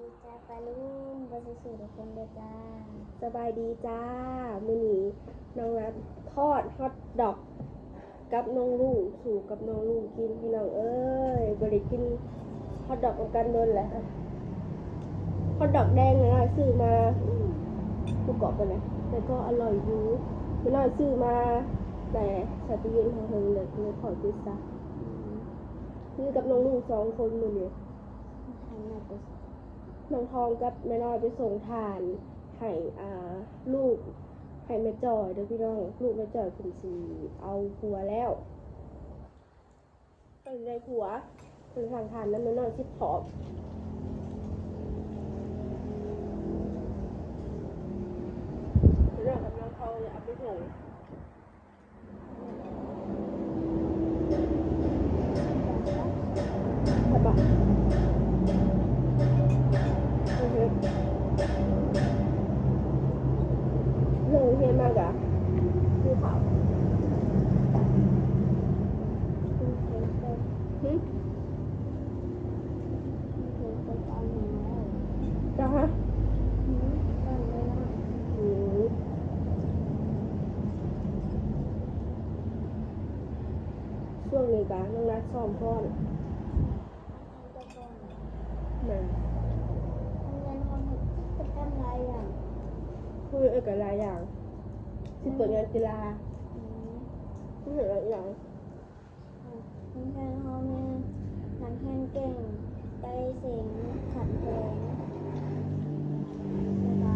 ดีจ้าปาลุงบริสุทธิ์ทุกคนเลยจ้าสบายดีจ้า มือนี้น้องรัดทอดฮอทดอก กับน้องลุงสู่กับน้องลุงกินพี่น้องเอ้ยบริกินฮอทดอกกับกันโดนแหละฮอทดอกแดงนะซื้อมาผู้กรอบไปเลยแต่ก็อร่อยอยู่พี่น้อยซื้อมา แต่สติเย็นของเฮงเลยเลยขอกินซะนี่กับน้องลุงสองคนมือนี้ทำหน่อยไป น้องทองกับแม่น้อยไปส่งทานให้อ่าลูกให้แม่จอยเด้อพี่น้องลูกแม่จอยคุณสีเอาผัวแล้วเป็นในผัวเป็นทางทานนั้นแม่น้อยชิดขอบเรื่องกับน้องทองเนี่ยเอาไปส่งใช่ ฮะช่วงนี้กะน้องนัดซ้อมฟ้อนตะกอนมาทำงานห้องกิจกรอย่างคุยเอกับหลายอย่างที่เปิดงานกีฬาอืมที่เห็นหลายอย่างทำงานห้องเนี่นักแข่งเก่ง ไปเสียงขัดเพลงแล้วก็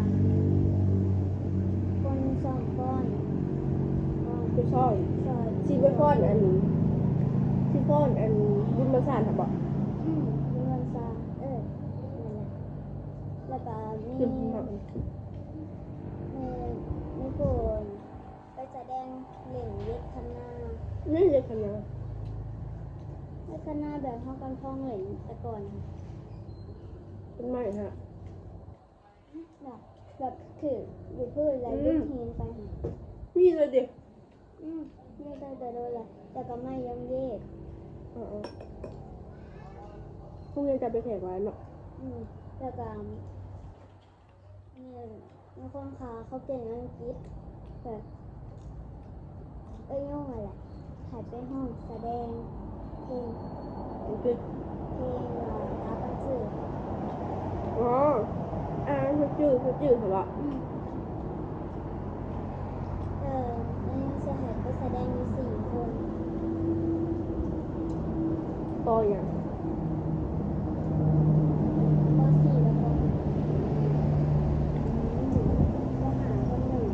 คน สองก้อนก้อนคือช่อยซอยซีไปฟ้อนอันซีฟ้อนอันบุญมาสานค่ะบอกอืมมีวันซาเออนั่นแหละแล้วก็มีคือหมักมีมีคนไปแสดงเล่นเวทคณะนี่เลยคณะเวทคณะแบบห้องกันพ้องเล่นแต่ก่อนเป็นใหม่ฮะแบบ แบบคืออยู่พื้นแล้วยืนหินไปหานี่เลยเด็กอืมไม่ได้แต่โดนแหละแต่ก็ไม่ยอมเยกอ๋อพรุ่งนี้จะไปแข่งไว้เนาะอืมแล้วก็เนี่ยมีคนขาเขาเก่งอังกฤษแบบเอ้ยยุ่งอะไรถ่ายไปห้องแสดงเพลงมันคือเพลงอ่าตาปันสื่ออ๋อ อ่าเขาจืดเขาจืดเหรอวะอืมเออแล้วยังเสียหายไปแสดงมีสี่คนต่ออย่างก็สี่แล้วก็ก็หาคนหนึ่ง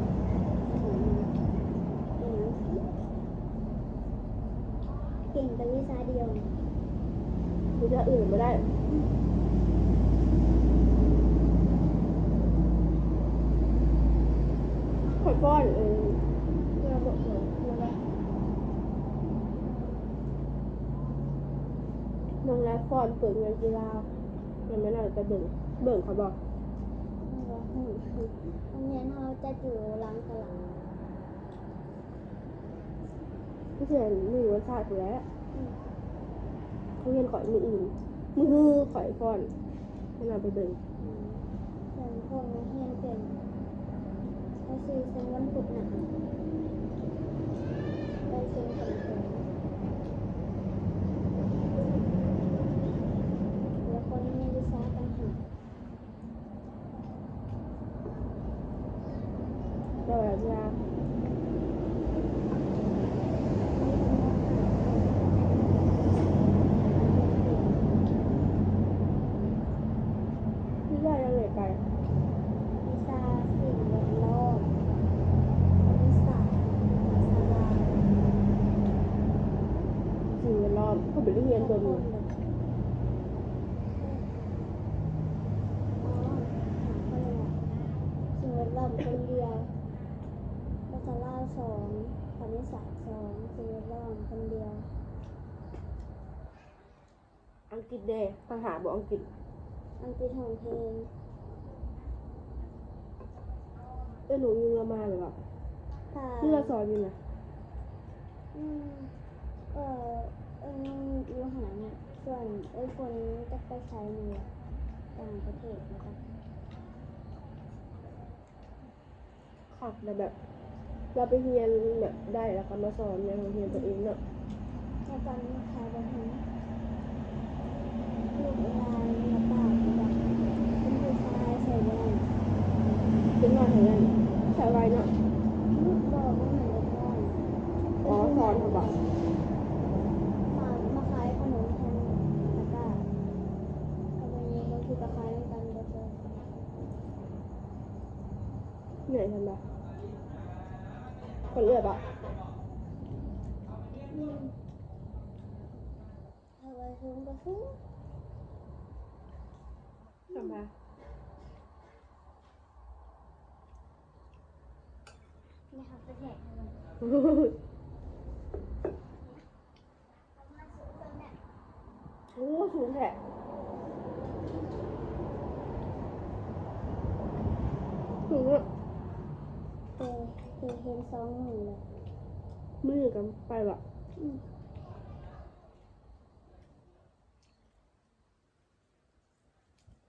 เก่งแต่วิชาเดียวมันจะอื่นไม่ได้ ขอป้อนเออเพื่อบอกหน่อยนะคะน้องรักป้อนเปิดเงานกีฬายังไม่น่าจะเบิ่งเบิ่งเขาบอกโรงเรียนเราจะอยู่หลังตลาดพี่เชนมือวัชาติไปแล้วเขาเรียนข่อยมืออื่นมือข่อยป้อนไม่น่าไปเบิ่ง เรียนพวกนักเรียนเก่งไป ซื้อเซ็นวันพุธน่ะไปเซ็นกันเลยแล้วคนมีวิชาต่างหาก เราแบบยาพี่ยายังไงไป วิชาสิ่งแวดล้อมคณิตศาสตร์ภาษาลาว สิ่งแวดล้อม เขาไปเรียนตัวนี้อ๋อสิ่งแวดล้อมคนเดียวภาษาลาสองคณิตศาสตร์สองสิ่งแวดล้อมคนเดียว อังกฤษเดย์ทหาบอกอังกฤษ อังกฤษของเพลงเอ้ยหนูยิงเรามาเลยว่ะถ้าที่เราสอนอยู่นะอืมเออ เอออยู่หาเนี่ยส่วนไอ้คนจะไปใช้เนี่ยอต่างประเทศนะคะขับแต่แบบ เราไปเรียนแบบได้แล้วก็มาสอนในโรงเรียนตัวเองเนาะในตอนนี้ขายแบบนี้ลูกลายมาป่าแบบเป็นผู้ชายใส่แว่นเป็นงานของงานใช้ไว้เนาะ ลูกบอกว่าเหมือนลูกน้อง อ๋อสอนเขาบอก มามาขายขนมแทนตะกร้าเอาไปนี้บางทีก็ขายด้วยกันก็เจอ เหนื่อยทันปะคนเลือดปะอืมาไว้ซื้อก็ซื้อทำปะนะครับจะแท็กให้มันโอ้สูงแท้สูงอะ เตะเห็นสองหมื่นเลยมือกันไปวะอืม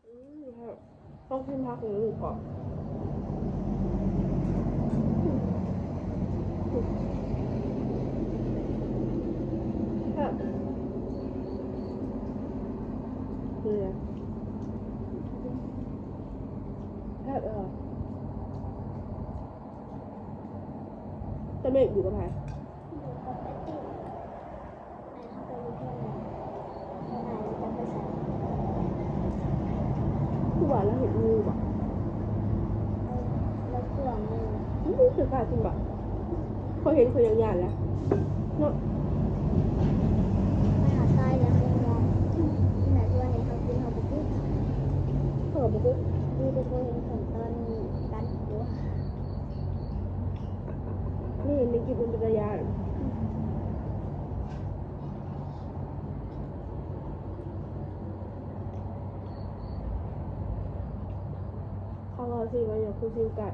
อืมครับต้องขึ้นพักหนึ่งก่อนครับนี่ไงครับเออจะ ไม่อยู่กับใครอยู่กับแป๊ตตี้นายเข้าไปอยู่ที่ไหนนายจะไปใส่คือว่าแล้วเห็นงูบ่แล้วเครื่องมืออืมคือกล้ากินบ่เขาเห็นเขายังยานแล้วเนาะไม่หาใต้แล้วเขายังมองที่ไหนตัวเห็นเขากินเขาบุกินเขาบอกว่าดูแต่ตัวเห็นผลตอนกันหัว นี่เห็นในคลิปมันเป็นเขาเอาสิว่าอย่างคือสิงไก่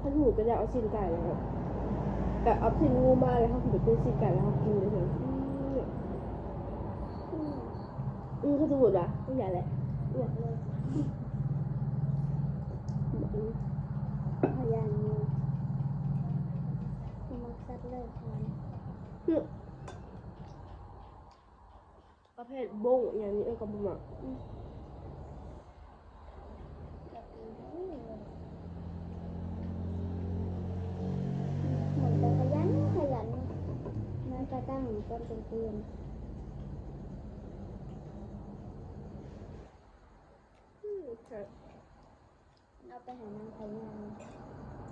ถ้าถูกก็จะเอาสิงไก่เลยครับแต่เอาสิงงูมาเลยเขาถึงเป็นสิงไก่แล้วเขากินเลยเถอะอืมอืมเขาจะหมดอะไม่ใหญ่แหละอวดเลย อืมพยานมือคือมักซัดเลยทานเนี่ยประเภทโบ้งอย่างนี้เออก็บ่มักแบบนี้เหมือนจะขยันขยันแม้กระทั่งตอนกลางคืนอืมค่ะ เอา ไปหานางพยาน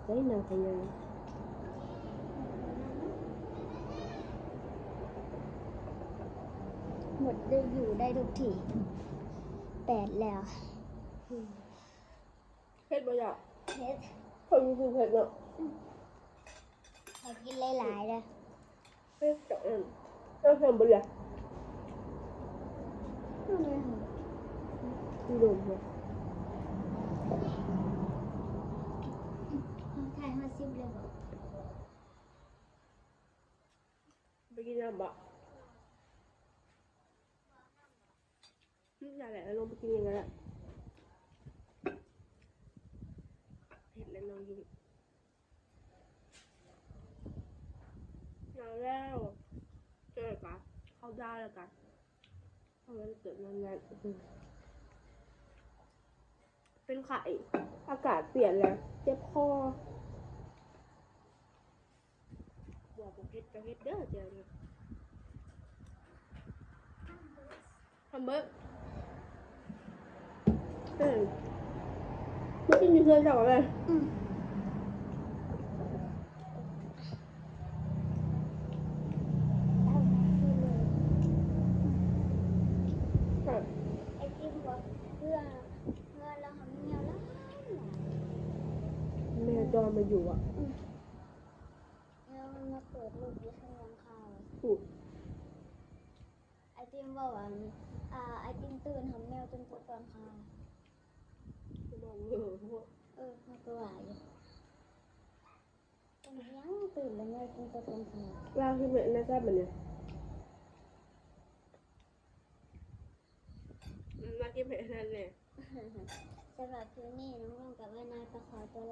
ได้นางพญาหมดได้อยู่ได้ทุกทีแปดแล้วอืมเผ็ดบ่อยากเพชรคนคือเผ็ดเนาะเขากินหลายๆเลยเผ็ดจังอันต้องทำบ่เลยนั่นเลยค่ะที่โดนเหรอ เขาถ่ายห้าสิบเลยบอก ไปกินน้ำบ่อืมอย่าแหละลงไปกินย่างนั้นแหละเผ็ดแล้วน้องยิ้มเอาแล้วเจอกันเข้าได้แล้วกันเพราะมันเกิดนานๆอืมเป็นไข่อากาศเปลี่ยนแล้วเจ็บคอบอ กผมเผ็ดกับเผ็ดเด้อเจอเนี่ยทำเบิ้งเออไม่กินมีเพื่อนจับอะไรอืมเอามาขึ้นเลยค่ะไอ้ที่บอกเพื่อเพื่อเราทำเงี้ยวแล้วแม่จอมาอยู่อะแล้ว ปิดลูกอยู่ข้างหลังเขาอู้ไอติมบอกว่าอ่าไอติมตื่นทำแมวจนปวดตอนคาบอกเออวกเออมาตัวใหญ่ตอนยังตื่นแล้วแมวจนปวดตอนคาลาวที่เหมือนน่าจะแบบเนี่ยมันมากินเผ็ดนั่นแหละ สำหรับคืนนี้น้องลงกับว่านายไปขอตัวลา